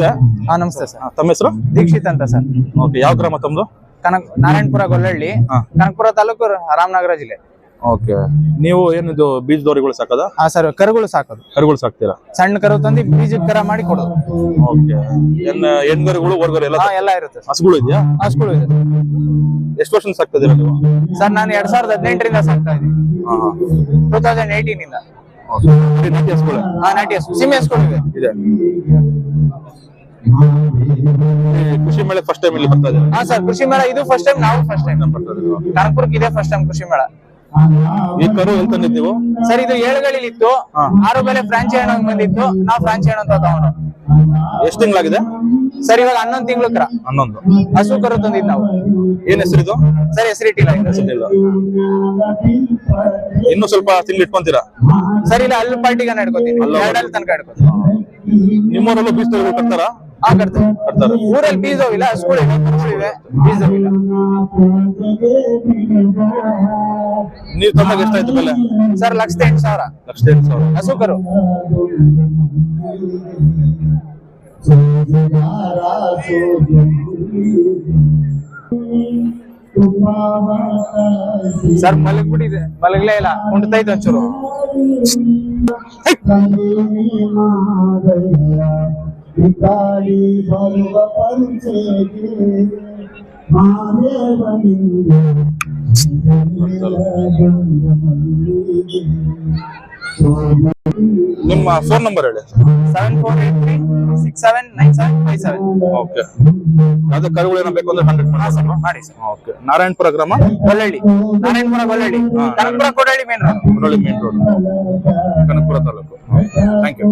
ಹಾ ನಮಸ್ತೆ ಸರ್. ತಮ್ಮ ಹೆಸರು? ದೀಕ್ಷಿತ್ ಅಂತ ಸರ್. ಓಕೆ ಯಾವ ಗ್ರಾಮ ತಮ್ಮದು ಕನಕ್ ನಾರಾಯಣಪುರ ಗೊಲ್ಲಹಳ್ಳಿ ಕನಕಪುರ ತಾಲೂಕು ರಾಮನಗರ ಜಿಲ್ಲೆ. ಓಕೆ. ನೀವು ಏನಿದು ಬೀಜದವರಿಗಳು ಸಾಕದ? ಹಾ ಸರ್ ಕರುಗಳು ಸಾಕೋದು. ಕರುಗಳು ಸಾಕ್ತೀರಾ? ಸಣ್ಣ ಕರು ತಂದು ಬೀಜ ಕರ ಮಾಡಿ ಕೊಡೋದು. ಓಕೆ. ಹೆಣ್ಗರುಗಳು ಹೊರಗರು ಎಲ್ಲ ಹಾ ಎಲ್ಲ ಇರುತ್ತೆ ಸರ್. ಹಸುಗಳು ಇದೆಯಾ? ಹಸುಗಳು ಇದೆ ಎಷ್ಟು ವರ್ಷ ಸಾಕ್ತಿದ್ದೀರಾ ನೀವು? ಸರ್ ನಾನು ಎರಡ್ ಸಾವಿರದ ಹದಿನೆಂಟರಿಂದ ಸಾಕ್ತಾ ಇದ್ದೀನಿ. ಟೂ ತೌಸಂಡ್ ಏಯ್ಟೀನ್ ಇಂದ. ಓಕೆ. ನಾಟಿ ಹಸುಗಳೇ? ಹಾ ನಾಟಿ ಹಸು. ಸಿಮೆ ಹಸುಗಳು ಇವೆ. ಇದೆ. ಕೃಷಿ ಮೇಳ ಫಸ್ಟ್ ಟೈಮ್ ಇಲ್ಲಿ ಬರ್ತಾ ಇದೆ ಹಾ ಸರ್ ಕೃಷಿ ಮೇಳ ಇದು ಫಸ್ಟ್ ಟೈಮ್ ನಾವು ಫಸ್ಟ್ ಟೈಮ್ ಕನಕಪುರಕ್ಕೆ ಇದೆ ಫಸ್ಟ್ ಟೈಮ್ ಕೃಷಿ ಮೇಳ. ಈ ಕರು ಎಲ್ಲಿ ತಂದಿದ್ದು ನೀವು ಸರ್ ಇದು ಏಳುಗಳಲ್ಲಿ ಇತ್ತು. ಆರು ಬೆಲೆ ಫ್ರಾಂಚಿ ಹಣ್ಣು ಬಂದಿತ್ತು. ನಾವು ಫ್ರಾಂಚಿ ಹಣ್ಣು ಅಂತ ತಗೊಂಡು. ಎಷ್ಟು ತಿಂಗಳಾಗಿದೆ? ಸರ್ ಇವಾಗ ಹನ್ನೊಂದು ತಿಂಗಳು ಕರ. ಹನ್ನೊಂದು. ಹಸು ಕರು ತಂದಿದ್ದು ನಾವು. ಏನ್ ಹೆಸರಿದು ಸರ್ ಹೆಸರಿಟ್ಟಿಲ್ಲ ಇಟ್ಟಿಲ್ಲ ಹೆಸರಿಲ್ಲ ಇನ್ನು ಸ್ವಲ್ಪ ತಿಂಗಳು ಇಟ್ಕೊಂತೀರಾ? ಸರ್ ಇಲ್ಲ ಅಲ್ಲಿ ಪಾರ್ಟಿಗೆ ನಡ್ಕೋತೀನಿ ಅಲ್ಲ ಎರಡಲ್ಲಿ ತನಕ ಇಡ್ಕೋತೀನಿ ನಿಮ್ಮೂರಲ್ಲೂ ಬೀಸ್ ಕಟ್ತಾರಾ ಕಟ್ತೀನಿ ಕಟ್ತಾರೆ ಊರಲ್ಲಿ ಬೀಜವಿಲ್ಲ ಹಸುಗಳಿವೆ ಕರುಗಳಿವೆ ಬೀಜವಿಲ್ಲ. ನೀವು ತಮ್ಮಗೆ ಎಷ್ಟಾಯ್ತು ಬೆಲೆ? ಸರ್ ಲಕ್ಷದ ಎಂಟು ಸಾವಿರ. ಲಕ್ಷದ ಎಂಟು ಸಾವಿರ ಸರ್ ಮಲಗ್ಬಿಟ್ಟಿದೆ ಮಲಗ್ಲೇ ಇಲ್ಲ. ಕುಂಟತೈತೆ ಒಂಚೂರು. ಿಕಾರಿ ಬರುವ ಪರಿಚಯಕ್ಕೆ ಮಾದೇವನಿಂದ ನಿಮ್ಮ ಫೋನ್ ನಂಬರ್ ಹೇಳಿ seven four eight three six seven nine seven five seven okay ಅದೇ ಕರುಗಳು ಏನೋ ಬೇಕು ಅಂದ್ರೆ ಹಂಡ್ರೆಡ್ ಹಾ ಸರ್ ಮಾಡಿ ಸರ್ ಓಕೆ ನಾರಾಯಣಪುರ ಗ್ರಾಮ Gollahalli Narayanapura Gollahalli Kanakapura Kodahalli main road Murali main road Kanakapura taluk thank you